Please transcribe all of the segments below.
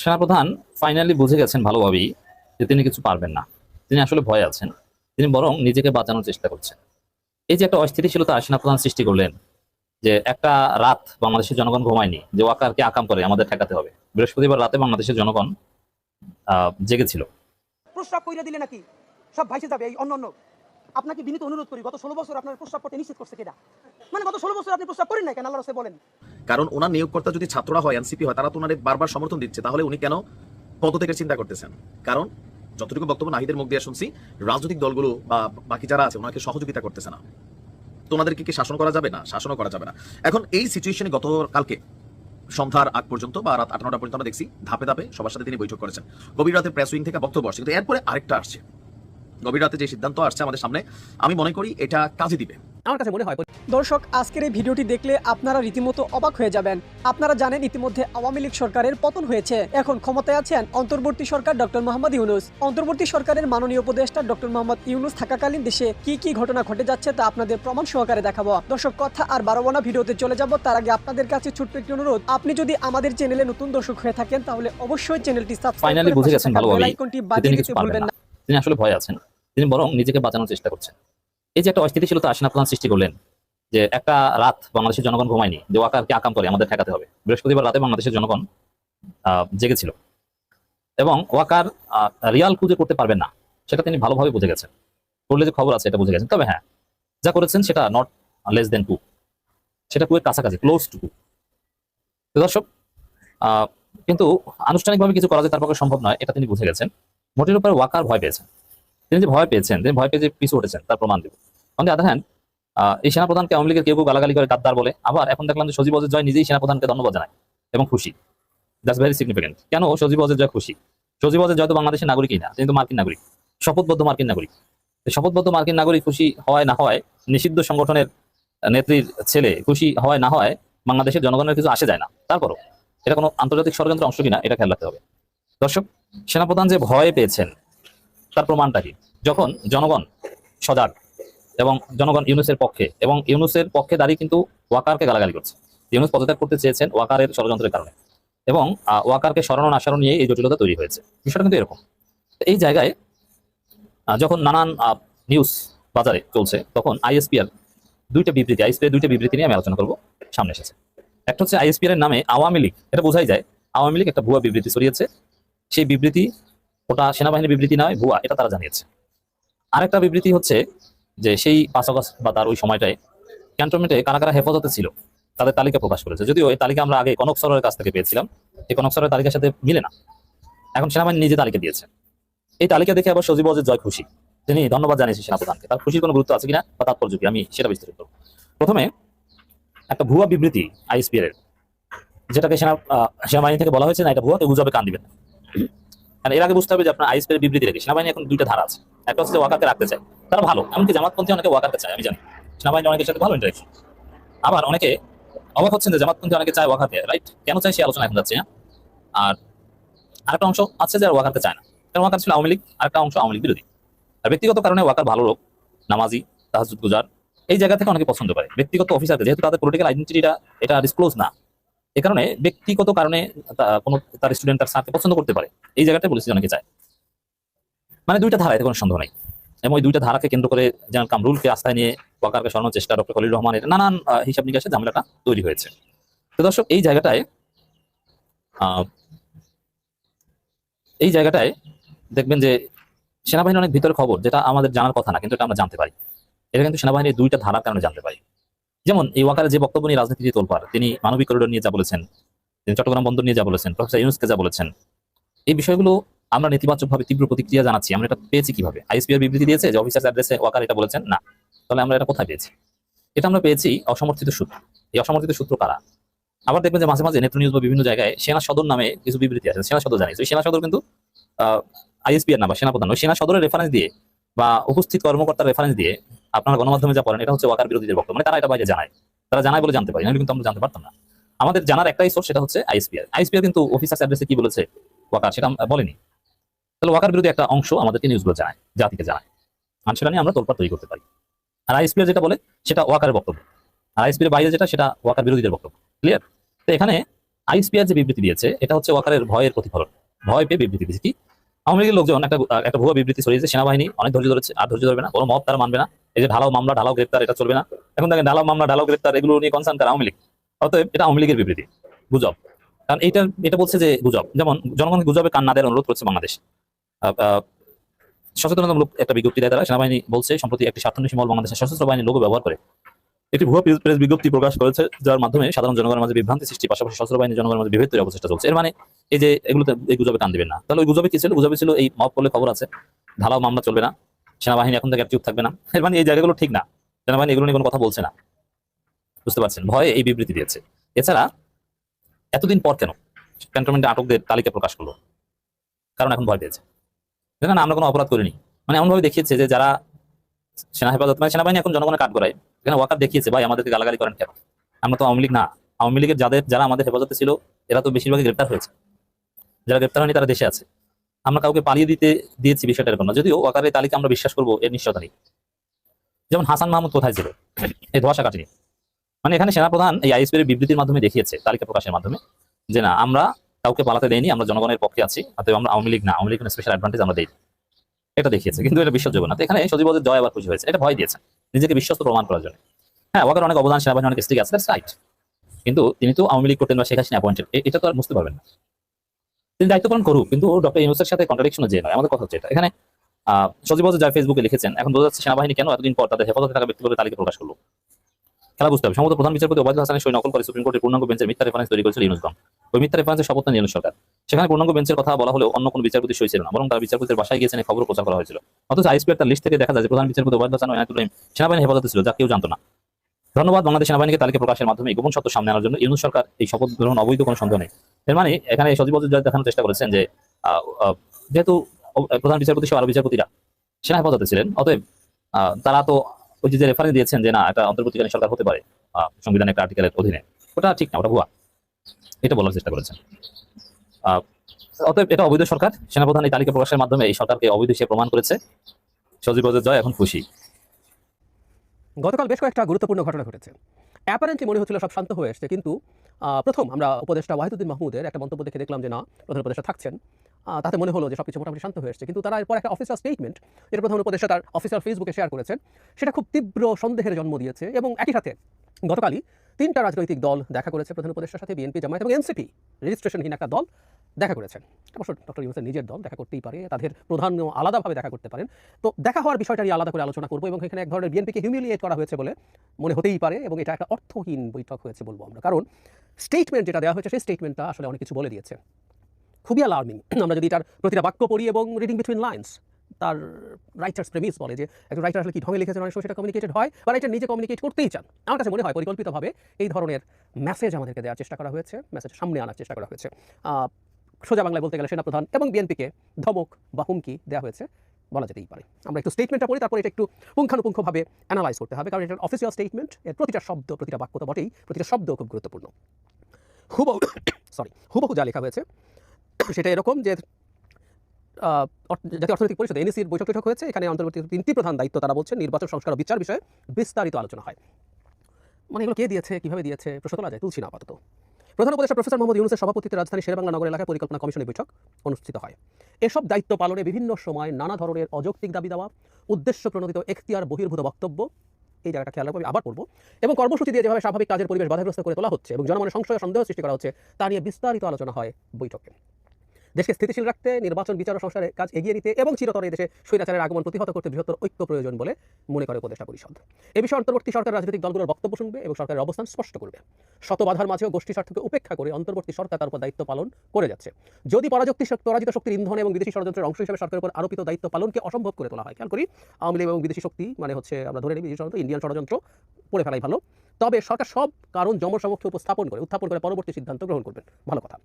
সেনাপ্রধান ফাইনালি বুঝে গেছেন ভালোভাবেই যে তিনি কিছু পারবেন না। তিনি আসলে ভয় আছেন। তিনি বরং নিজেকে বাঁচানোর চেষ্টা করছেন। এই যে একটা অস্থিতিশীলতা সেনাপ্রধান সৃষ্টি করলেন, যে একটা রাত বাংলাদেশের জনগণ ঘুমায়নি, যে ওয়াকারকে আকাম করে আমাদের ঠেকাতে হবে। বৃহস্পতিবার রাতে বাংলাদেশের জনগণ জেগেছিল। প্রস্রাব কইরা দিলে নাকি? সব ভাইসে যাবে, এই অন্য অন্য। আপনাকে বিনীত অনুরোধ করি, গত ষোলো বছর আপনার প্রস্রাব করতে নিষেধ করছে কেটা মানে গত ষোলো বছর আপনি প্রস্রাব করেন না কেন? আল্লাহ রাসূল বলেন। কারণ ওনার নিয়োগকর্তা যদি ছাত্ররা হয়, এনসিপি হয়, তারা তো ওনারে বারবার সমর্থন দিচ্ছে, তাহলে উনি কেন পদত্যাগের চিন্তা করতেছেন? কারণ যতটুকু বক্তব্য নাহিদের মুখ দিয়ে শুনছি, রাজনৈতিক দলগুলো বা বাকি যারা আছে, ওনাকে সহযোগিতা করতেছে না। তো ওনাদেরকে কি শাসন করা যাবে? না, শাসনও করা যাবে না। এখন এই সিচুয়েশনে গত কালকে, সন্ধ্যার আগ পর্যন্ত বা রাত আট নটা পর্যন্ত আমরা দেখছি, ধাপে ধাপে সবার সাথে তিনি বৈঠক করেছেন। গভীর রাতে প্রেস উইং থেকে বক্তব্য আসছে, কিন্তু এরপরে আরেকটা আসছে। গভীর রাতে যে সিদ্ধান্ত আসছে আমাদের সামনে আমি মনে করি এটা কাজে দিবে। আমার কাছে মনে হয় দর্শক আজকের এই ভিডিওটি দেখলে আপনারা রীতিমতো অবাক হয়ে যাবেন। আপনারা জানেন ইতিমধ্যে আওয়ামী লীগ সরকারের পতন হয়েছে। এখন ক্ষমতায় আছেন অন্তর্বর্তী সরকার ডক্টর মোহাম্মদ ইউনুস। অন্তর্বর্তী সরকারের মাননীয় উপদেষ্টা ডক্টর মোহাম্মদ ইউনুস থাকাকালীন দেশে কি কি ঘটনা ঘটে যাচ্ছে তা আপনাদের প্রমাণ সহকারে দেখাবো। দর্শক কথা আর বারো না ভিডিওতে চলে যাব। তার আগে আপনাদের কাছে ছোট্ট একটি অনুরোধ। আপনি যদি আমাদের চ্যানেলে নতুন দর্শক হয়ে থাকেন তাহলে অবশ্যই চ্যানেলটি সাবস্ক্রাইব বুঝে আইকনটি বাজিয়ে দিতে ভুলবেন না। না। তিনি আসলে ভয় আছেন। তিনি বরং নিজেকে বাঁচানোর চেষ্টা করছেন। এই যে একটা অস্থিতিশীলতা সেনাপ্রধান সৃষ্টি করলেন যে একটা রাত বাংলাদেশের জনগণ ঘুমায়নি যে ওয়াকারকে আকাম করে আমাদের ঠেকাতে হবে। বৃহস্পতিবার রাতে বাংলাদেশের জনগণ জেগেছিল। এবং ওয়াকার রিয়াল খুঁজে করতে পারবেন না সেটা তিনি ভালোভাবে বুঝে গেছেন। করলে যে খবর আছে এটা বুঝে গেছেন। তবে হ্যাঁ যা করেছেন সেটা নট লেস দেন টু সেটা কুয়ের কাছাকাছি ক্লোজ টু দর্শক আহ, কিন্তু আনুষ্ঠানিকভাবে কিছু করা যায় তার পক্ষে সম্ভব নয় এটা তিনি বুঝে গেছেন। মোটের উপর ওয়াকার ভয় পেয়েছেন। তিনি যে ভয় পেয়েছেন, তিনি ভয় পেয়ে যে পিছু উঠেছেন, তার প্রমাণ দেব। অন দি আদার হ্যান্ড এই সেনাপ্রধানকে আওয়ামী লীগের কেউ কেউ গালাগালি করে গাদ্দার বলে, আবার এখন দেখলাম যে সজীব অজয় জয় নিজেই সেনাপ্রধানকে ধন্যবাদ জানায় এবং খুশি। দ্যাটস ভেরি সিগনিফিকেন্ট কেন সজীব অজয় জয় খুশি? সজীব অজয় জয় তো বাংলাদেশের নাগরিকই না, তিনি তো মার্কিন নাগরিক, শপথবদ্ধ মার্কিন নাগরিক। শপথবদ্ধ মার্কিন নাগরিক খুশি হওয়ায় না হয়, নিষিদ্ধ সংগঠনের নেত্রীর ছেলে খুশি হওয়ায় না হয়, বাংলাদেশের জনগণের কিছু আসে যায় না। তারপরও, এটা কোনো আন্তর্জাতিক ষড়যন্ত্র অংশ কিনা, এটা খেয়াল রাখতে হবে। দর্শক, সেনাপ্রধান যে ভয় পেয়েছেন তার প্রমাণটা কি? যখন জনগণ সজাগ এবং জনগণ ইউনুসের পক্ষে এবং ইউনুসের পক্ষে দাঁড়িয়ে কিন্তু ওয়াকারকে গালাগালি করছে। ইউনুস পদত্যাগ করতে চেয়েছেন ওয়াকারের ষড়যন্ত্রের কারণে এবং ওয়াকারকে সরানো নাসারণ নিয়ে এই জটিলতা তৈরি হয়েছে। বিষয়টা কিন্তু এরকম। এই জায়গায় যখন নানান নিউজ বাজারে চলছে, তখন আইএসপিআর দুইটা বিবৃতি, আইএসপিআর দুইটা বিবৃতি নিয়ে আমি আলোচনা করব, সামনে এসেছে। একটা হচ্ছে আইএসপিআর এর নামে আওয়ামী লীগ, এটা বোঝাই যায়, আওয়ামী লীগ একটা ভুয়া বিবৃতি ছড়িয়েছে। সেই বিবৃতি ওটা সেনাবাহিনীর বিবৃতি নয়, ভুয়া, এটা তারা জানিয়েছে। আরেকটা বিবৃতি হচ্ছে যে সেই পাঁচ আগস্ট বা তার ওই সময়টায় ক্যান্টনমেন্টে কারা কারা হেফাজতে ছিল, তাদের তালিকা প্রকাশ করেছে। যদিও এই তালিকা আমরা আগে কনক সরের কাছ থেকে পেয়েছিলাম, এই কনক সরের তালিকার সাথে মিলে না। এখন সেনাবাহিনী নিজে তালিকা দিয়েছে। এই তালিকা দেখে আবার সজীব অজয় জয় খুশি তিনি ধন্যবাদ জানিয়েছেন সেনাপ্রধানকে। তার খুশির কোনো গুরুত্ব আছে কিনা বা তাৎপর্য কি, আমি সেটা বিস্তারিত করব। প্রথমে একটা ভুয়া বিবৃতি আইএসপিআর এর যেটাকে সেনা সেনাবাহিনী থেকে বলা হয়েছে না, এটা ভুয়া কেউ গুজবে কান দিবেন। কারণ এর আগে বুঝতে হবে যে আপনার আইএসপিআর এর বিবৃতি রেখে সেনাবাহিনী এখন দুইটা ধারা আছে। একটা হচ্ছে ওয়াকারকে রাখতে চায়। তারা ভালো, এমনকি জামাতপন্থী অনেকে ওয়াকারকে চায়, আমি জানি। সেনাবাহিনী অনেকের সাথে ভালো ইন্টারেকশন আবার অনেকে অবাক হচ্ছেন যে জামাতপন্থী অনেকে চায় ওয়াকারকে রাইট কেন চায় সেই আলোচনা এখন যাচ্ছে হ্যাঁ? আর আরেকটা অংশ আছে যারা ওয়াকারকে চায় না। কারণ ওয়াকার ছিল আওয়ামী লীগ, আরেকটা অংশ আওয়ামী লীগ বিরোধী। আর ব্যক্তিগত কারণে ওয়াকার ভালো লোক, নামাজি তাহাজুদ গুজার, এই জায়গা থেকে অনেকে পছন্দ করে। ব্যক্তিগত অফিসারকে যেহেতু তাদের পলিটিক্যাল আইডেন্টিটিটা এটা ডিসক্লোজ না এ কারণে ব্যক্তিগত কারণে কোনো তার স্টুডেন্ট তার স্যারকে পছন্দ করতে পারে। এই জায়গাটাই বলেছি অনেকে চায়। মানে দুইটা ধারা, এতে কোনো সন্দেহ নেই। এবং ওই দুইটা ধারাকে কেন্দ্র করে যেমন কামরুলকে আস্থায় নিয়ে ওয়াকারকে সরানোর চেষ্টা ডক্টর খলিল রহমানের নানান হিসাব নিকাশে ঝামেলাটা তৈরি হয়েছে। তো দর্শক, এই জায়গাটায় এই জায়গাটায় দেখবেন যে সেনাবাহিনীর অনেক ভিতরে খবর, যেটা আমাদের জানার কথা না, কিন্তু এটা আমরা জানতে পারি। এটা কিন্তু সেনাবাহিনীর দুইটা ধারার কারণে জানতে পারি। যেমন এই ওয়াকারের যে বক্তব্য নিয়ে রাজনীতি দিয়ে তোলপার তিনি মানবিক করিডোর নিয়ে যা বলেছেন, তিনি চট্টগ্রাম বন্দর নিয়ে যা বলেছেন, প্রফেসর ইউনুসকে যা বলেছেন, এই বিষয়গুলো আমরা নেতিবাচকভাবে তীব্র প্রতিক্রিয়া জানাচ্ছি। আমরা এটা পেয়েছি কীভাবে? আইএসপিআর বিবৃতি দিয়েছে যে অফিসার অ্যাড্রেসে ওয়াকার এটা বলেছেন? না। তাহলে আমরা এটা কোথায় পেয়েছি? এটা আমরা পেয়েছি অসমর্থিত সূত্র। এই অসমর্থিত সূত্র কারা? আবার দেখবেন যে মাঝে মাঝে নেত্র নিউজ বা বিভিন্ন জায়গায় সেনা সদর নামে কিছু বিবৃতি আছে। সেনা সদর জানিয়েছে। সেনা সদর কিন্তু আইএসপিআর না বা সেনাপ্রধান ওই সেনা সদরের রেফারেন্স দিয়ে বা উপস্থিত কর্মকর্তার রেফারেন্স দিয়ে আপনারা গণমাধ্যমে যা পড়েন, এটা হচ্ছে ওয়াকার বিরোধীদের বক্তব্য। মানে তারা এটা বাইরে জানায়। তারা জানায় বলে জানতে পারি। নাহলে কিন্তু আমরা জানতে পারতাম না। আমাদের জানার একটাই সোর্স সেটা হচ্ছে আইএসপিআর। আইএসপিআর কিন্তু অফিসার অ্যাড্রেসে কি বলেছে? ওয়াকার, সেটা বলেনি। তাহলে ওয়াকার বিরোধী একটা অংশ আমাদেরকে নিউজগুলো জানায়, জাতিকে জানায়। আর সেটা নিয়ে আমরা তোলপাড় তৈরি করতে পারি। আর আইএসপিআর যেটা বলে, সেটা ওয়াকারের বক্তব্য। আর আইএসপির বাইরে যেটা, সেটা ওয়াকার বিরোধীদের বক্তব্য। ক্লিয়ার তো এখানে আইএসপিআর যে বিবৃতি দিয়েছে, এটা হচ্ছে ওয়াকারের ভয়ের প্রতিফলন। ভয় পেয়ে বিবৃতি দিয়েছে। কি? আওয়ামী লীগের লোকজন একটা একটা ভুয়া বিবৃতি ছড়িয়েছে, সেনাবাহিনী অনেক ধৈর্য ধরেছে, আর ধৈর্য ধরবে না, কোনো মত তারা মানবে না। এই যে ঢালাও মামলা, ঢালাও গ্রেপ্তার, এটা চলবে না। এখন দেখেন, ঢালাও মামলা, ঢালাও গ্রেপ্তার, এগুলো নিয়ে কনসার্ন করে আওয়ামী লীগ? অতএব এটা আওয়ামী লীগের বিবৃতি। গুজব। কারণ এটা এটা বলছে যে গুজব। যেমন, জনগণ গুজবে কান না দেওয়ার অনুরোধ করছে বাংলাদেশ। সচেতনতামূলক একটা বিজ্ঞপ্তি দেয় তারা। সেনাবাহিনী বলছে, সম্প্রতি একটি স্বার্থান্বেষী মহল বাংলাদেশের সশস্ত্র বাহিনীর লোগো ব্যবহার করে। একটি ভুয়া প্রেস বিজ্ঞপ্তি প্রকাশ করেছে, যার মাধ্যমে সাধারণ জনগণের মাঝে বিভ্রান্তি সৃষ্টি, পাশাপাশি সশস্ত্র বাহিনীর জনগণের মাঝে বিভেদ তৈরি চলছে। এর মানে এই যে এগুলোতে এই গুজবে কান দিবেন না। তাহলে ওই গুজবে কি ছিল? গুজবে ছিল এই মব করলে খবর আছে, ঢালাও মামলা চলবে না, সেনাবাহিনী এখন থেকে চুপ থাকবে না। এর মানে এই জায়গাগুলো ঠিক না। সেনাবাহিনী এগুলো নিয়ে কোনো কথা বলছে না। বুঝতে পারছেন? ভয়ে এই বিবৃতি দিয়েছে। এছাড়া এতদিন পর কেন ক্যান্টনমেন্টে আটকদের তালিকা প্রকাশ করল? কারণ এখন ভয় পেয়েছে। দেখেন আমরা কোনো অপরাধ করিনি। মানে এমনভাবে দেখিয়েছে যে যারা সেনা হেফাজত মানে সেনাবাহিনী এখন জনগণের কাঠ করায় এখানে ওয়াকার দেখিয়েছে? ভাই, আমাদেরকে গালাগালি করেন কেন? আমরা তো আওয়ামী লীগ না। আওয়ামী লীগের যাদের, যারা আমাদের হেফাজতে ছিল, এরা তো বেশিরভাগই গ্রেপ্তার হয়েছে। যারা গ্রেপ্তার হয়নি তারা দেশে আছে। আমরা কাউকে পালিয়ে দিতে দিয়েছি বিষয়টা এরকম না। যদিও ওয়াকারের তালিকা আমরা বিশ্বাস করব, এর নিশ্চয়তা নেই। যেমন হাসান মাহমুদ কোথায় ছিল? এই ধোয়াশা কাটেনি মানে এখানে সেনাপ্রধান এই আইএসপির বিবৃতির মাধ্যমে দেখিয়েছে, তালিকা প্রকাশের মাধ্যমে, যে না, আমরা কাউকে পালাতে দেয়নি আমরা জনগণের পক্ষে আছি, অতএব আমরা আওয়ামী লীগ না। আওয়ামী লীগের স্পেশাল অ্যাডভান্টেজ আমরা দেই এটা দেখিয়েছে, কিন্তু এটা বিশ্বাসযোগ্য না। তো এখানে সজীবদের জয় আবার খুশি হয়েছে। এটা ভয় দিয়েছে। নিজেকে বিশ্বস্ত প্রমাণ করার জন্য। হ্যাঁ ওয়াকার অনেক অবদান সেনাবাহিনী অনেক স্টিক আছে রাইট কিন্তু তিনি তো আওয়ামী লীগ করতেন বা শেখ হাসিনা অ্যাপয়েন্টেড এটা তো আর বুঝতে পারবেন না। তিনি দায়িত্ব পালন করুক, কিন্তু ডক্টর ইউনুসের সাথে কন্ট্রাডিকশন যে নয়, আমাদের কথা হচ্ছে এটা। এখানে সজীব যা ফেসবুকে লিখেছেন, এখন বোঝা যাচ্ছে সেনাবাহিনী কেন এতদিন পর তাদের হেফাজতে থাকা ব্যক্তিগত তালিকা প্রকাশ করল। খেলা বুঝতে হবে। সম্ভবত প্রধান বিচারপতি ওবায়দুল হাসানের সই নকল করে সুপ্রিম কোর্টের পূর্ণাঙ্গ বেঞ্চের মিথ্যা রেফারেন্স তৈরি করেছিল ইউনুসগম ওই মিথ্যা রেফারেন্সের শপথ নেন ইউনুস সরকার। সেখানে পূর্ণাঙ্গ বেঞ্চের কথা বলা হলেও অন্য কোনো বিচারপতি সই ছিল না, বরং তারা বিচারপতির বাসায় গিয়েছেন খবর প্রচার করা হয়েছিল। অথচ আইসপিআর তার লিস্ট থেকে দেখা যায় যে প্রধান বিচারপতি ওবায়দুল হাসান ও এনায়তুল রহিম সেনাবাহিনী হেফাজতে ছিল, যা কেউ জানতো না। ধন্যবাদ, বাংলাদেশ সেনাবাহিনীকে তালিকা প্রকাশের মাধ্যমে গোপন সত্য সামনে আনার জন্য। ইউনুস সরকার এই শপথ গ্রহণ অবৈধ কোনো সন্দেহ নেই। এর মানে এখানে সজীব যা দেখানোর চেষ্টা করেছেন যে যেহেতু প্রধান বিচারপতি সহ আরও বিচারপতিরা সেনা হেফাজতে ছিলেন, অতএব তারা তো ওই যে রেফারেন্স দিয়েছেন যে না, এটা অন্তর্বর্তীকালীন সরকার হতে পারে সংবিধানের একটা আর্টিকেলের অধীনে, ওটা ঠিক না, ওটা ভুয়া। এটা বলার চেষ্টা করেছেন। অতএব এটা অবৈধ সরকার, সেনাপ্রধান এই তালিকা প্রকাশের মাধ্যমে এই সরকারকে অবৈধ হিসেবে প্রমাণ করেছে। সজীব জয়, এখন খুশি। গতকাল বেশ কয়েকটা গুরুত্বপূর্ণ ঘটনা ঘটেছে। অ্যাপারেন্টলি মনে হচ্ছিল সব শান্ত হয়ে এসছে, কিন্তু প্রথম আমরা উপদেষ্টা ওয়াহিদুদ্দিন মাহমুদের একটা মন্তব্য দেখে দেখলাম যে না, প্রধান উপদেষ্টা থাকছেন। তাতে মনে হলো যে সবকিছু মোটামুটি শান্ত হয়ে এসছে। কিন্তু তারা এরপর একটা অফিসিয়াল স্টেটমেন্ট যেটা প্রধান উপদেষ্টা তার অফিসিয়াল ফেসবুকে শেয়ার করেছেন। সেটা খুব তীব্র সন্দেহের জন্ম দিয়েছে এবং একই সাথে গতকালই তিনটা রাজনৈতিক দল দেখা করেছে, প্রধান উপদেষ্টার সাথে বিএনপি জামায়াত এবং এনসিপি রেজিস্ট্রেশনহীন একটা দল দেখা করেছেন। অবশ্য ডক্টর ইউনুসের নিজের দল দেখা করতেই পারে, তাদের প্রধান আলাদাভাবে দেখা করতে পারেন। তো দেখা হওয়ার বিষয়টা নিয়ে আলাদা করে আলোচনা করব এবং এখানে এক ধরনের বিএনপিকে হিউমিলিয়েট করা হয়েছে বলে মনে হতেই পারে এবং এটা একটা অর্থহীন বৈঠক হয়েছে বলব আমরা। কারণ স্টেটমেন্ট যেটা দেওয়া হয়েছে, সেই স্টেটমেন্টটা আসলে অনেক কিছু বলে দিয়েছে। খুবই অ্যালার্মিং আমরা যদি তার প্রতিটা বাক্য পড়ি এবং রিডিং বিটুইন লাইন্স তার রাইটার্স প্রেমিস বলে যে একজন রাইটার আসলে কি ঢঙে লিখেছেন, অনেক সময় সেটা কমিউনিকেটেড হয়, বা রাইটার নিজে কমিউনিকেট করতেই চান। আমার কাছে মনে হয় পরিকল্পিতভাবে এই ধরনের মেসেজ আমাদেরকে দেওয়ার চেষ্টা করা হয়েছে মেসেজ সামনে আনার চেষ্টা করা হয়েছে। সোজা বাংলায় বলতে গেলে সেনাপ্রধান এবং বিএনপিকে ধমক বা হুমকি দেওয়া হয়েছে, বলা যেতেই পারে। আমরা একটু স্টেটমেন্টটা পড়ি, তারপরে এটা একটু পুঙ্খানুপুঙ্খভাবে অ্যানালাইজ করতে হবে, কারণ এটা অফিসিয়াল স্টেটমেন্ট এর প্রতিটা শব্দ, প্রতিটা বাক্য তো বটেই, প্রতিটা শব্দ খুব গুরুত্বপূর্ণ। হুবহু সরি হুবহু যা লেখা হয়েছে সেটা এরকম যে জাতীয় অর্থনৈতিক পরিষদ, এনএসির বৈঠক বৈঠক হয়েছে। এখানে অন্তর্বর্তী তিনটি প্রধান দায়িত্ব তারা বলছেন, নির্বাচন, সংস্কার বিচার বিষয়ে বিস্তারিত আলোচনা হয়। মানে এগুলো কে দিয়েছে, কীভাবে দিয়েছে, প্রশ্ন তোলা যায়, তুলছি না আপাতত। প্রধান উপদেষ্টা প্রফেসর মোহাম্মদ ইউনুসের সভাপতিত্বে রাজধানী শেরবাংলা নগর এলাকায় পরিকল্পনা কমিশনের বৈঠক অনুষ্ঠিত হয়। এসব দায়িত্ব পালনে বিভিন্ন সময় নানা ধরনের অযৌক্তিক দাবি দেওয়া, উদ্দেশ্য প্রণোদিত এখতিয়ার বহির্ভূত বক্তব্য, এই জায়গাটা খেয়াল রাখব আবার পড়ব, এবং কর্মসূচি দিয়ে যেভাবে স্বাভাবিক কাজের পরিবেশ বাধাগ্রস্ত করে তোলা হচ্ছে এবং জনমনে সংশয় সন্দেহ সৃষ্টি করা হচ্ছে, তা নিয়ে বিস্তারিত আলোচনা হয় বৈঠকে। দেশকে স্থিতিশীল রাখতে, নির্বাচন, বিচার ও সংস্কারের কাজ এগিয়ে নিতে এবং চিরতরে দেশে স্বৈরাচারের আগমন প্রতিহত করতে বৃহত্তর ঐক্য প্রয়োজন বলে মনে করে উপদেষ্টা পরিষদ। এ বিষয়ে অন্তর্বর্তী সরকার রাজনৈতিক দলগুলোর বক্তব্য শুনবে এবং সরকারের অবস্থান স্পষ্ট করবে। শত বাধার মাঝেও গোষ্ঠী স্বার্থকে উপেক্ষা করে অন্তর্বর্তী সরকার তার উপর দায়িত্ব পালন করে যাচ্ছে। যদি পরাযুক্তি পরাজিত শক্তির ইন্ধন এবং বিদেশি ষড়যন্ত্রের অংশ হিসেবে সরকারের উপর আরোপিত দায়িত্ব পালনকে অসম্ভব করে তোলা হয়। খেয়াল করি, আওয়ামী লীগ এবং বিদেশি শক্তি মানে হচ্ছে আমরা ধরে নিই বিদেশি ষড়যন্ত্র, ইন্ডিয়ান ষড়যন্ত্র, পড়ে ফেলাই ভালো। তবে সরকার সব কারণ জমসমক্ষ উপস্থাপন করে, উত্থাপন করে পরবর্তী সিদ্ধান্ত গ্রহণ করবেন। ভালো কথা।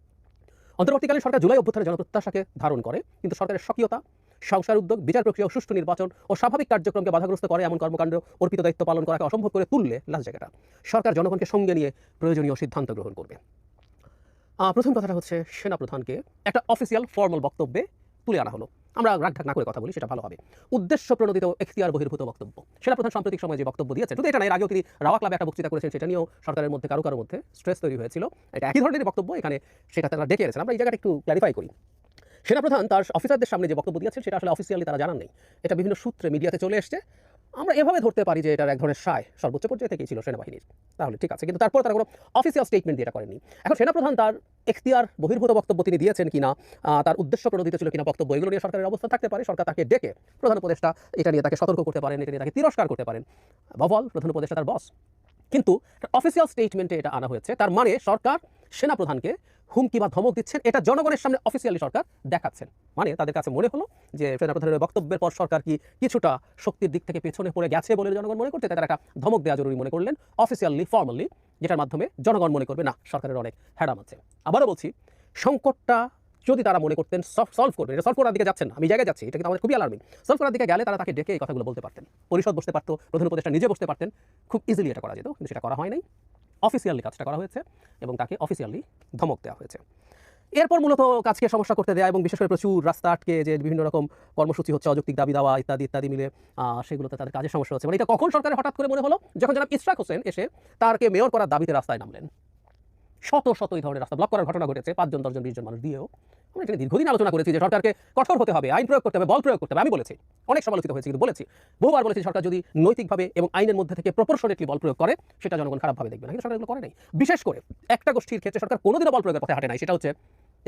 অন্তর্বর্তীকালীন সরকার জুলাই অভ্যুত্থানের জনপ্রত্যাশাকে ধারণ করে, কিন্তু সরকারের সক্রিয়তা সংসার উদ্যোগ, বিচার প্রক্রিয়া সুষ্ঠু নির্বাচন ও স্বাভাবিক কার্যক্রমকে বাধাগ্রস্ত করে এমন কর্মকাণ্ড অর্পিত দায়িত্ব পালন করাকে অসম্ভব করে তুললে লাস জায়গাটা। সরকার জনগণকে সঙ্গে নিয়ে প্রয়োজনীয় সিদ্ধান্ত গ্রহণ করবে। প্রথম কথাটা হচ্ছে সেনাপ্রধানকে একটা অফিসিয়াল ফর্মাল বক্তব্যে তুলে আনা হলো। আমরা রাগঢাক না করে কথা বলি, সেটা ভালো হবে। উদ্দেশ্য প্রণোদিত এখতিয়ার বহির্ভূত বক্তব্য। সেটা প্রধান সাম্প্রতিক সময় যে বক্তব্য দিয়েছে শুধু এটা না আগেও তিনি রাওয়া ক্লাবে একটা বক্তৃতা করেছেন, সেটা নিয়েও সরকারের মধ্যে কারও কারও মধ্যে স্ট্রেস তৈরি হয়েছিল। এটা একই ধরনের বক্তব্য, এখানে সেটা তারা ডেকে এনেছেন। আমরা এই জায়গাটা একটু ক্ল্যারিফাই করি। সেনাপ্রধান তার অফিসারদের সামনে যে বক্তব্য দিয়েছেন, সেটা আসলে অফিসিয়ালি তারা জানান নেই। এটা বিভিন্ন সূত্রে মিডিয়াতে চলে এসছে। আমরা এভাবে ধরতে পারি যে এটার এক ধরনের সায় সর্বোচ্চ পর্যায়ে থেকেই ছিল সেনাবাহিনীর। তাহলে ঠিক আছে, কিন্তু তারপর তারা কোনো অফিসিয়াল স্টেটমেন্ট দিয়ে এটা করেনি এখন সেনাপ্রধান তার এখতিয়ার, বহির্ভূত বক্তব্য তিনি দিয়েছেন কিনা তার উদ্দেশ্য প্রণোদিত ছিল কিনা বক্তব্য, এগুলো নিয়ে সরকারের অবস্থা থাকতে পারে। সরকার তাকে ডেকে প্রধান উপদেষ্টা, এটা নিয়ে তাকে সতর্ক করতে পারেন, এটা নিয়ে তাকে তিরস্কার করতে পারেন। ববল, প্রধান উপদেষ্টা তার বস কিন্তু অফিসিয়াল স্টেটমেন্টে এটা আনা হয়েছে। তার মানে সরকার সেনাপ্রধানকে হুমকি বা ধমক দিচ্ছেন, এটা জনগণের সামনে অফিসিয়ালি সরকার দেখাচ্ছেন। মানে তাদের কাছে মনে হলো যে সেনাপ্রধানের বক্তব্যের পর সরকার কি কিছুটা শক্তির দিক থেকে পেছনে পড়ে গেছে বলে জনগণ মনে তাই তারা একটা ধমক দেওয়া জরুরি মনে করলেন অফিসিয়ালি ফর্মালি যেটার মাধ্যমে জনগণ মনে করবে, না, সরকারের অনেক হ্যাডাম আছে। আবারও বলছি, সংকটটা যদি তারা মনে করতেন সলভ করবে এটা সলভ করার দিকে যাচ্ছেন আমি জায়গায় যাচ্ছি, এটা কিন্তু আমাদের খুবই অ্যালার্মিং সলভ করার দিকে গেলে তারা তাকে ডেকে এই কথাগুলো বলতে পারতেন। পরিষদ বসতে পারতো, প্রধান উপদেষ্টা নিজে বসতে পারতেন, খুব ইজিলি এটা করা যেত, কিন্তু সেটা করা হয় নাই। অফিসিয়ালি কাজটা করা হয়েছে এবং তাকে অফিসিয়ালি ধমক দেওয়া হয়েছে। এরপর মূলত কাজকে সমস্যা করতে দেয়া এবং বিশেষ করে প্রচুর রাস্তা আটকে যে বিভিন্ন রকম কর্মসূচি হচ্ছে, অযৌক্তিক দাবি দেওয়া ইত্যাদি ইত্যাদি মিলে সেগুলোতে তাদের কাজের সমস্যা হচ্ছে। মানে এটা কখন সরকারের হঠাৎ করে মনে হলো? যখন জনাব ইশরাক হোসেন এসে তারকে মেয়র করার দাবিতে রাস্তায় নামলেন। শত শত এই ধরনের রাস্তা ব্লক করার ঘটনা ঘটেছে, পাঁচজন, দশজন বিশজন মানুষ দিয়েও। আমরা এখানে দীর্ঘদিন আলোচনা করেছি যে সরকারকে কঠোর হতে হবে, আইন প্রয়োগ করতে হবে, বল প্রয়োগ করতে হবে, আমি বলেছি। অনেক সমালোচিত হয়েছে, কিন্তু বলেছি। বহুবার বলেছি সরকার যদি নৈতিকভাবে এবং আইনের মধ্যে থেকে প্রপোর্শনেটলি বল প্রয়োগ করে, সেটা জনগণ খারাপভাবে দেখবে না, কিন্তু সরকার এগুলো করে নাই। বিশেষ করে একটা গোষ্ঠীর ক্ষেত্রে সরকার কোনোদিনও বল প্রয়োগের পথে হাঁটে নাই, সেটা হচ্ছে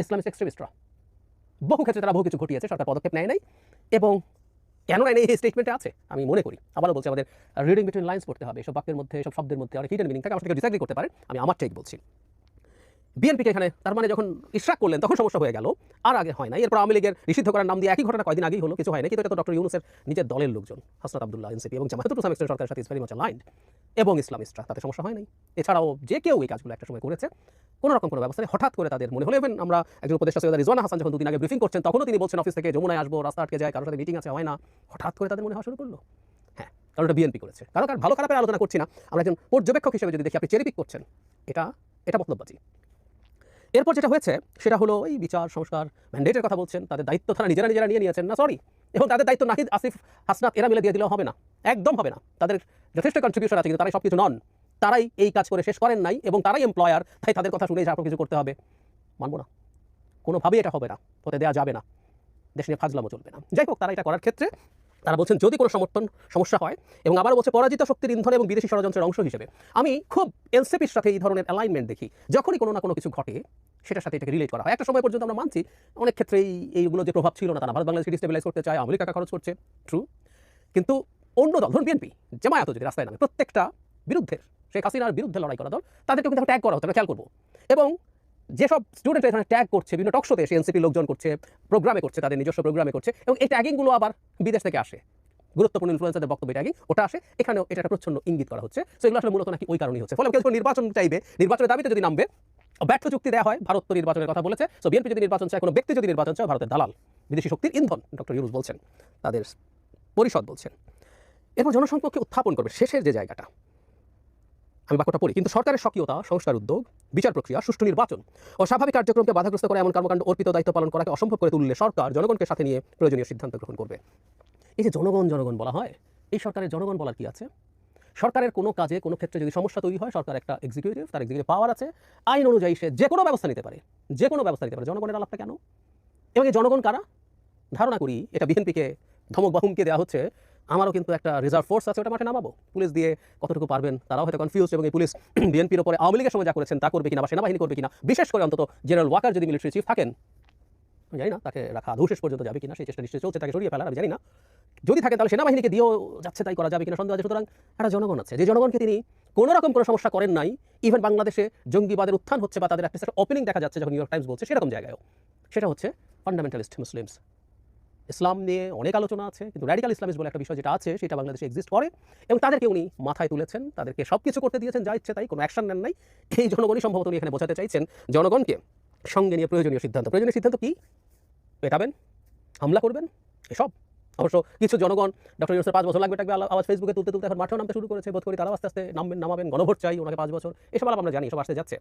ইসলামিক এক্সট্রিমিস্টরা বহু ক্ষেত্রে তারা বহু কিছু ঘটিয়েছে, সরকার পদক্ষেপ নেয় নাই, এবং কেন নাই এই স্টেটমেন্টে আছে, আমি মনে করি। আবারও বলছি, আমাদের রিডিং বিটুইন লাইন্স পড়তে হবে সব বাক্যের মধ্যে সব শব্দের মধ্যে অনেক হিডেন মিনিং থাকে, আমার সাথে ডিসাগ্রি করতে পারে, আমি আমার ঠিক বলছি। বিএনপিকে এখানে তার মানে যখন ইশরাক করলেন, তখন সমস্যা হয়ে গেল। আর আগে হয় না এরপর আওয়ামী লীগের নিষিদ্ধ করার নাম দিয়ে একই ঘটনা কয়দিন আগেই হলো, কিছু হয় না কিন্তু এটা তো ডক্টর ইউনুসের নিজের দলের লোকজন, হাসনাত আব্দুল্লাহ, এনসিপি এবং জামায়াতুল ইসলাম এক্সটেন্ট সরকারের সাথে ভেরি মাচ লাইন্ড এবং ইসলামিস্টরা, তাতে সমস্যা হয় নাই। এছাড়াও যে কেউ এই কাজগুলো একটা সময় করেছে, কোনো রকম কোনো ব্যবস্থা হঠাৎ করে তাদের মনে হলো, even আমরা একজন উপদেষ্টা সৈয়দ রিজওয়ানা হাসান যখন দুদিন আগে ব্রিফিং করছেন, তখনও তিনি বলছেন অফিস থেকে যমুনায় আসব, রাস্তা আটকে যায়, কারোর সাথে মিটিং আছে, হয় না। হঠাৎ করে তাদের মনে হওয়া শুরু করল। হ্যাঁ কারণ এটা বিএনপি করেছে। কারণ কারণ ভালো খারাপের আলোচনা করছি না। আমরা একজন পর্যবেক্ষক হিসেবে যদি দেখি, আপনি চেরিপিক করছেন, এটা এটা মতলববাজি। এরপর যেটা হয়েছে, সেটা হলো এই বিচার, সংস্কার ম্যান্ডেটের কথা বলছেন, তাদের দায়িত্ব তারা নিজেরা নিজেরা নিয়ে নিয়েছেন। না সরি এবং তাদের দায়িত্ব নাহিদ, আসিফ, হাসনাত, এরা মিলে দিয়ে দিলেও হবে না। একদম হবে না। তাদের যথেষ্ট কন্ট্রিবিউশন আছে, কিন্তু তারাই সব কিছু নন। তারাই এই কাজ করে শেষ করেন নাই এবং তারাই এমপ্লয়ার তাই তাদের কথা শুনেই যা কিছু করতে হবে। মানবো না। কোনোভাবেই এটা হবে না। হতে দেওয়া যাবে না। দেশ নিয়ে ফাজলামও চলবে না। যাই হোক, তারা এটা করার ক্ষেত্রে তারা বলছেন, যদি কোনো সমর্থন, সমস্যা হয় এবং আবার বলছে পরাজিত শক্তির ইন্ধন এবং বিদেশি ষড়যন্ত্রের অংশ হিসেবে, আমি খুব এনসিপির সাথে এই ধরনের অ্যালাইনমেন্ট দেখি। যখনই কোনো না কোনো কিছু ঘটে, সেটার সাথে এটাকে রিলেট করা হয়। একটা সময় পর্যন্ত আমরা মানছি, অনেক ক্ষেত্রেই এইগুলো যে প্রভাব ছিল না তারা। ভারত বাংলাদেশকে ডিস্টেবিলাইজ করতে চায় আমেরিকা টাকা খরচ করছে ট্রু কিন্তু অন্য দল, ধরুন বিএনপি, জামায়াত যদি রাস্তায় নামে, প্রত্যেকটা বিরুদ্ধের, শেখ হাসিনার বিরুদ্ধে লড়াই করা দল তাদেরকে কিন্তু ট্যাগ করা হতো খেয়াল করব। এবং যেসব স্টুডেন্ট এখানে ট্যাগ করছে, বিভিন্ন টকশোতে এসে এনসিপি লোকজন করছে প্রোগ্রামে করছে, তাদের নিজস্ব প্রোগ্রামে করছে, এবং এই ট্যাগিংগুলো আবার বিদেশ থেকে আসে। গুরুত্বপূর্ণ ইনফ্লুয়েন্সারদের বক্তব্য ট্যাগিং ওটা আসে। এখানেও এটা একটা প্রচ্ছন্ন ইঙ্গিত করা হচ্ছে। সো এগুলো আসলে মূলত নাকি ওই কারণেই হচ্ছে। ফলে কেউ নির্বাচন চাইবে, নির্বাচনের দাবিতে যদি নামবে, ব্যর্থ চুক্তি দেওয়া হয়, ভারত নির্বাচনের কথা বলেছে। সো বিএনপি যদি নির্বাচন চায়, কোনো ব্যক্তি যদি নির্বাচন চায়, ভারতের দালাল, বিদেশি শক্তির ইন্ধন ডক্টর ইউনুস বলছেন, তাদের পরিষদ বলছেন। এরপর জনসংখ্যকে উত্থাপন করবে শেষের যে জায়গাটা আমি বাক্যটা পড়ি, কিন্তু সরকারের সক্রিয়তা সংস্কার উদ্যোগ, বিচার প্রক্রিয়া, সুষ্ঠু নির্বাচন ও স্বাভাবিক কার্যক্রমকে বাধাগ্রস্ত করে এমন কর্মকাণ্ড অর্পিত দায়িত্ব পালন করাকে অসম্ভব করে তুললে সরকার জনগণকে সাথে নিয়ে প্রয়োজনীয় সিদ্ধান্ত গ্রহণ করবে। এই যে জনগণ জনগণ বলা হয়, এই সরকারের জনগণ বলার কি আছে? সরকারের কোনো কাজে, কোনো ক্ষেত্রে যদি সমস্যা তৈরি হয়, সরকার একটা এক্সিকিউটিভ তার এক্সিকিউটিভ পাওয়ার আছে, আইন অনুযায়ী সে যে কোনো ব্যবস্থা নিতে পারে। যে কোনো ব্যবস্থা নিতে পারে। জনগণের আলাপটা কেন? এবং এই জনগণ কারা? ধারণা করি, এটা বিএনপিকে ধমক বা হুমকি দেওয়া হচ্ছে আমারও কিন্তু একটা রিজার্ভ ফোর্স আছে, ওটা মাঠে নামাবো। পুলিশ দিয়ে কতটুকু পারবেন তারাও হয়তো কনফিউজ এবং এই পুলিশ বিএনপির ওপরে আওয়ামী লীগের সময় যা করেছেন তা করবে কিনা বা সেনাবাহিনী করবে কিনা, বিশেষ করে অন্তত জেনারেল ওয়াকার যদি মিলিটারি চিফ থাকেন জানি না, তাকে রাখা আদৌ শেষ পর্যন্ত যাবে কিনা, সেই চেষ্টা নিশ্চয়ই চলছে, তাকে সরিয়ে ফেলার, আমি জানি না। যদি থাকে তাহলে সেনাবাহিনীকে দিয়েও যাচ্ছে তাই করা যাবে কিনা সন্দেহ আছে। সুতরাং একটা জনগণ আছে, যে জনগণকে তিনি কোনো রকম কোনো সমস্যা করেন নাই ইভেন বাংলাদেশে জঙ্গিবাদের উত্থান হচ্ছে বা তাদের একটা ওপেনিং দেখা যাচ্ছে যখন নিউ ইয়র্ক টাইমস বলছে, সেরকম জায়গায়ও। সেটা হচ্ছে ফান্ডামেন্টালিস্ট মুসলিমস ইসলাম নিয়ে অনেক আলোচনা আছে, কিন্তু র্যাডিক্যাল ইসলামিস্ট বলে একটা বিষয় যেটা আছে, সেটা বাংলাদেশে এক্সিস্ট করে এবং তাদেরকে উনি মাথায় তুলেছেন, তাদেরকে সব কিছু করতে দিয়েছেন, যা ইচ্ছে তাই, কোনো অ্যাকশন নেন নাই। এই জনগণই সম্ভবত উনি এখানে বোঝাতে চাইছেন, জনগণকে সঙ্গে নিয়ে প্রয়োজনীয় সিদ্ধান্ত। প্রয়োজনীয় সিদ্ধান্ত কি? পেটাবেন, হামলা করবেন, এসব। অবশ্য কিছু জনগণ ডক্টর ইউনুসের পাঁচ বছর লাগবে আলা- আওয়াজ ফেসবুকে তুলতে তুলতে এখন মাঠেও নামতে শুরু করেছে, বোধ করি তারাও আস্তে আস্তে নামবেন, নামাবেন, গণভোট চাই ওনাকে পাঁচ বছর। এসব আলাপ আমরা জানি সব আসতে যাচ্ছে।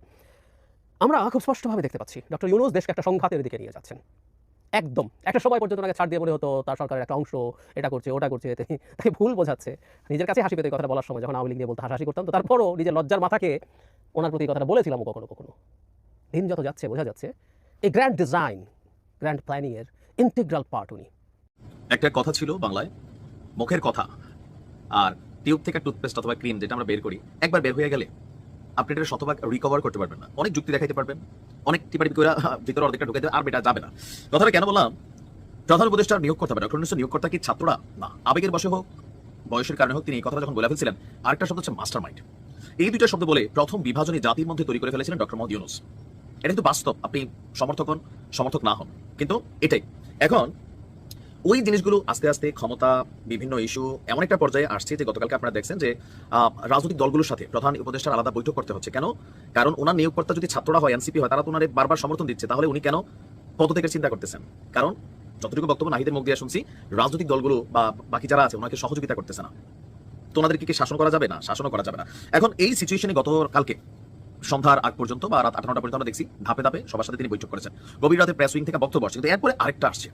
আমরা খুব স্পষ্টভাবে দেখতে পাচ্ছি ডক্টর ইউনুস দেশকে একটা সংঘাতের দিকে নিয়ে যাচ্ছেন। একদম। একটা সময় পর্যন্ত ওনাকে ছাড় দিয়ে মনে হতো, তার সরকারের একটা অংশ, এটা করছে, ওটা করছে। তাকে ভুল বোঝাচ্ছে। নিজের কাছে হাসি পেতে কথাটা বলার সময়, যখন আওয়ামী লীগ নিয়ে বলতে, হাসাহাসি করতাম তো। তারপরও নিজের লজ্জার মাথাকে ওনার প্রতি কথাটা বলেছিলাম কখনো কখনো। দিন যত যাচ্ছে, বোঝা যাচ্ছে, এই গ্র্যান্ড ডিজাইন গ্র্যান্ড প্ল্যানিংয়ের ইন্টিগ্রাল পার্ট উনি। একটা কথা ছিল বাংলায়, মুখের কথা। আর টিউব থেকে টুথপেস্ট অথবা ক্রিম যেটা আমরা বের করি, একবার বের হয়ে গেলে আপনি এটা শতভাগ রিকভার করতে পারবেন না। অনেক যুক্তি দেখাইতে পারবেন, অনেক টিপাটি করে ভিতরে অর্ধেকটা ঢুকাইতে আর বেটা যাবে না। কথাটা কেন বললাম? প্রধান উপদেষ্টা নিয়োগ করতে হবে ডক্টর ইউনূসের নিয়োগকর্তা কি ছাত্ররা? না, আবেগের বসে হোক, বয়সের কারণে হোক, তিনি এই কথাটা যখন বলে ফেলছিলেন, আরেকটা শব্দ হচ্ছে মাস্টার মাইন্ড এই দুইটা শব্দ বলে প্রথম বিভাজনী জাতির মধ্যে তৈরি করে ফেলেছিলেন ডক্টর মোহাম্মদ ইউনুস। এটা কিন্তু বাস্তব, আপনি সমর্থক হন, সমর্থক না হন, কিন্তু এটাই। এখন ওই জিনিসগুলো আস্তে আস্তে ক্ষমতা, বিভিন্ন ইস্যু এমন একটা পর্যায়ে আসছে যে গতকালকে আপনারা দেখছেন যে রাজনৈতিক দলগুলোর সাথে প্রধান উপদেষ্টার আলাদা বৈঠক করতে হচ্ছে। কেন? কারণ ওনার নিয়োগকর্তা যদি ছাত্ররা হয়, এনসিপি হয়, তারা তো ওনারে বারবার সমর্থন দিচ্ছে। তাহলে উনি কেন পদত্যাগের চিন্তা করতেছেন? কারণ যতটুকু বক্তব্য নাহিদের মুখ দিয়ে শুনছি, রাজনৈতিক দলগুলো বা বাকি যারা আছে, ওনাকে সহযোগিতা করতেছে না। তো কি শাসন করা যাবে না? শাসনও করা যাবে না। এখন এই সিচুয়েশনে গতকালকে সন্ধ্যার আগ পর্যন্ত বা রাত আট নটা পর্যন্ত আমরা দেখছি, ধাপে ধাপে সবার সাথে তিনি বৈঠক করেছেন। গভীর রাতে প্রেস উইং থেকে বক্তব্য আসছে। কিন্তু এরপরে আরেকটা আসছে।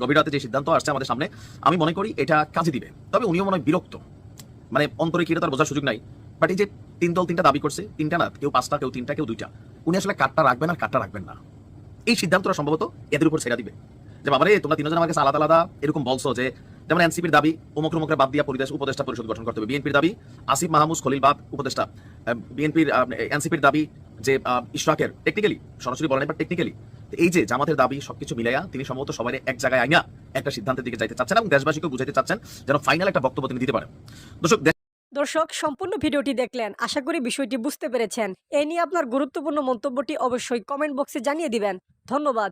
গভীর রাতে যে সিদ্ধান্ত আসছে আমাদের সামনে, আমি মনে করি এটা কাজে দিবে। তবে উনিও মনে বিরক্ত। মানে অন্তরে কি তার বোঝার সুযোগ নাই। বাট এই যে তিন দল তিনটা দাবি করছে, তিনটা না, কেউ পাঁচটা, কেউ তিনটা, কেউ দুইটা, উনি আসলে কাঠটা রাখবেন আর কাঠটা রাখবেন না। এই সিদ্ধান্তটা সম্ভবত এদের উপর ছেড়ে দিবে। যে বাবারে, তোমরা তিনজন আমার কাছে আলাদা আলাদা, এরকম বলছো যে, যেমন এনসিপির দাবি, অমুক রুমুকরা বাদ দিয়া পরিবেশ উপদেষ্টা পরিষদ গঠন করতে হবে। বিএনপির দাবি, আসিফ মাহমুদ খলিল বাদ উপদেষ্টা। বিএনপির এনসিপির দাবি যে ইশরাকের টেকনিক্যালি সরাসরি বলেন এবার টেকনিক্যালি এই যে জামাতের দাবি সবকিছু মিলাইয়া তিনি সম্ভবত সবাই এক জায়গায় আইনা একটা সিদ্ধান্তের দিকে যাইতে চাচ্ছেন এবং দেশবাসীকে বুঝাইতে চাচ্ছেন যেন ফাইনাল একটা বক্তব্য তিনি দিতে পারেন। দর্শক দর্শক, সম্পূর্ণ ভিডিওটি দেখলেন। আশা করি বিষয়টি বুঝতে পেরেছেন। এ নিয়ে আপনার গুরুত্বপূর্ণ মন্তব্যটি অবশ্যই কমেন্ট বক্সে জানিয়ে দিবেন। ধন্যবাদ।